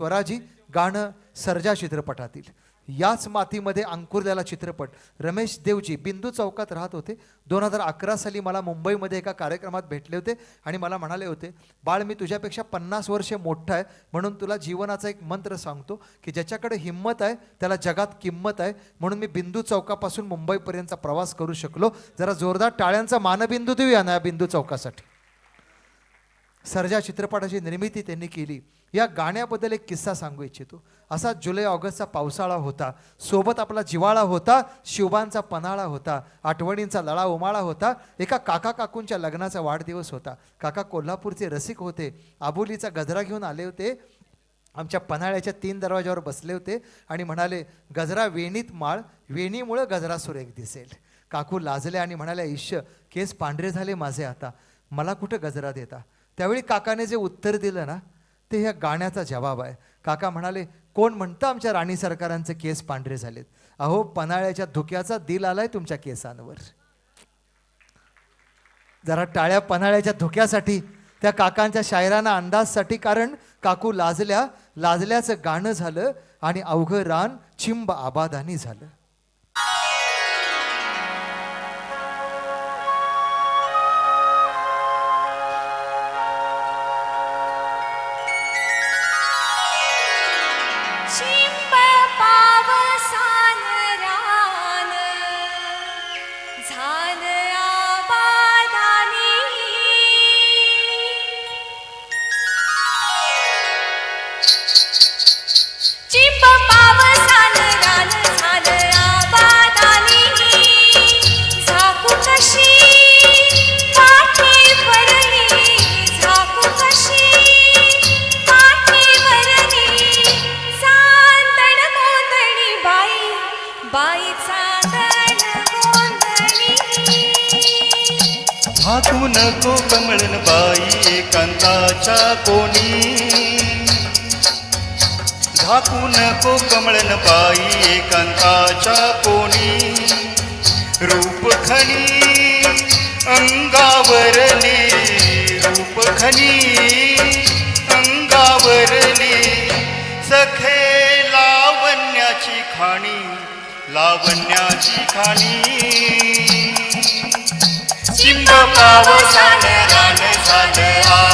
स्वराजी गाणं सर्जा चित्रपटातील. याच मातीमध्ये अंकुरलेला चित्रपट. रमेश देवजी बिंदू चौकात राहत होते. दोन हजार अकरा साली मला मुंबईमध्ये एका कार्यक्रमात भेटले होते आणि मला म्हणाले होते बाळ मी तुझ्यापेक्षा पन्नास वर्षे मोठा आहे. म्हणून तुला जीवनाचा एक मंत्र सांगतो की ज्याच्याकडे हिंमत आहे त्याला जगात किंमत आहे. म्हणून मी बिंदू चौकापासून मुंबईपर्यंतचा प्रवास करू शकलो. जरा जोरदार टाळ्यांचा मानबिंदू देऊया ना या बिंदू चौकासाठी. सर्जा चित्रपटाची निर्मिती त्यांनी केली. या गाण्याबद्दल एक किस्सा सांगू इच्छितो. असा जुलै ऑगस्टचा पावसाळा होता. सोबत आपला जिवाळा होता शिवबांचा पन्हाळा होता आठवणींचा लळा उमाळा होता एका काका काकूंच्या लग्नाचा वाढदिवस होता. काका कोल्हापूरचे रसिक होते. आबोलीचा गजरा घेऊन आले होते. आमच्या पन्हाळ्याच्या तीन दरवाजावर बसले होते आणि म्हणाले गजरा वेणीत माळ वेणीमुळं गजरा सुरेख दिसेल. काकू लाजले आणि म्हणाले ईश्य केस पांढरे झाले माझे आता. मला कुठं गजरा देता? त्यावेळी काकाने जे उत्तर दिलं ना ते ह्या गाण्याचा जवाब आहे. काका म्हणाले कोण म्हणतं आमच्या राणी सरकारांचे केस पांढरे झालेत? अहो पन्हाळ्याच्या धुक्याचा दिल आलाय तुमच्या केसांवर. जरा टाळ्या पन्हाळ्याच्या धुक्यासाठी त्या काकांच्या शायराना अंदाजसाठी कारण काकू लाजल्या लाजल्याचं गाणं झालं आणि अवघं रान चिंब आबादानी झालं. झाकू नको कमळन बाई एकांताच्या कोणी. झाकू नको कमळन बाई एकांताच्या कोणी. रूपखणी अंगावरली रूपखनी अंगावरली सखे लावण्याची खाणी लावण्याची खाणी. चिंब पावसान रान झालं आबादानी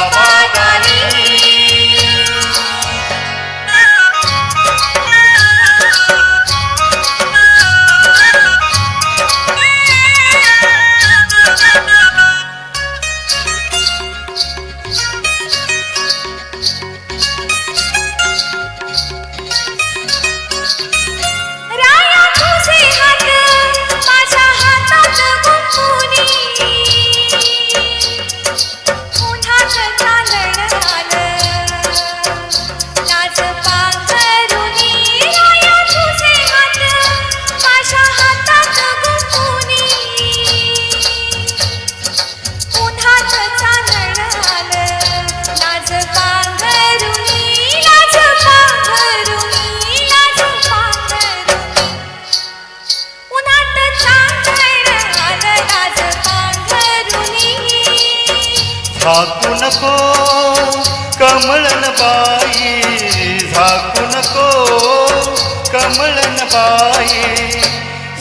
झाकू नको कमळन बाई झाकू नको कमळन बाई.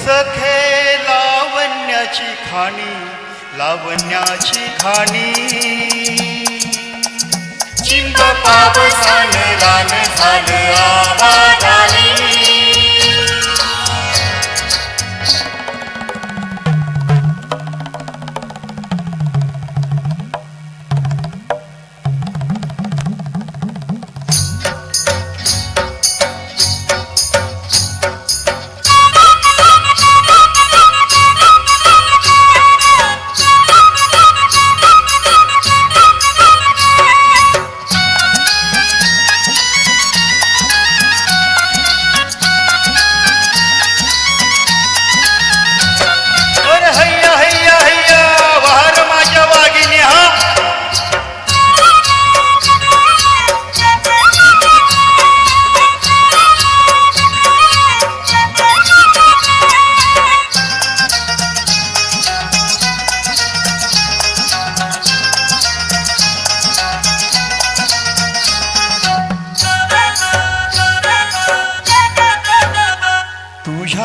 सखे लावण्याची खाणी लावण्याची खाणी. चिंब पावसाने रान झाले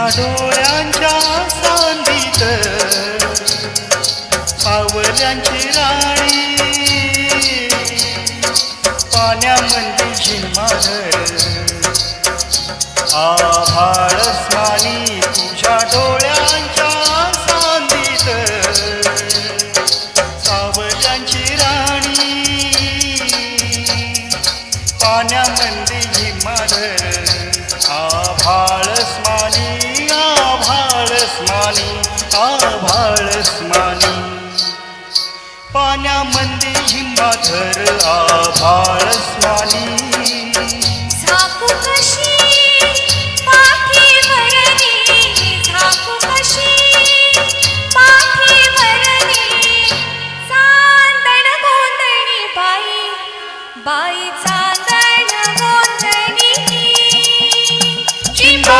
डोळ्यांच्या सांदीत पावल्यांची राणी. पाण्यामध्ये झिमार आभाळ स्नानी तुझ्या डोळ्यांच्या सांदीत पावल्यांची राणी. पाण्यामध्ये स्मानी आभाळ स्मानी पाण्यामध्ये हिमाधर आभाळ स्मानी झाकू कशी झाकू कशी चांदण गोंधणी बाई बाई चांदण गोंधणी चिंब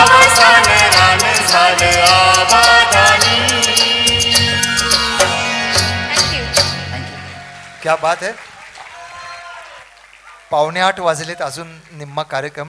रान झालं आबादानी क्या बात आहे पावणे आठ वाजलेत अजून निम्मा कार्यक्रम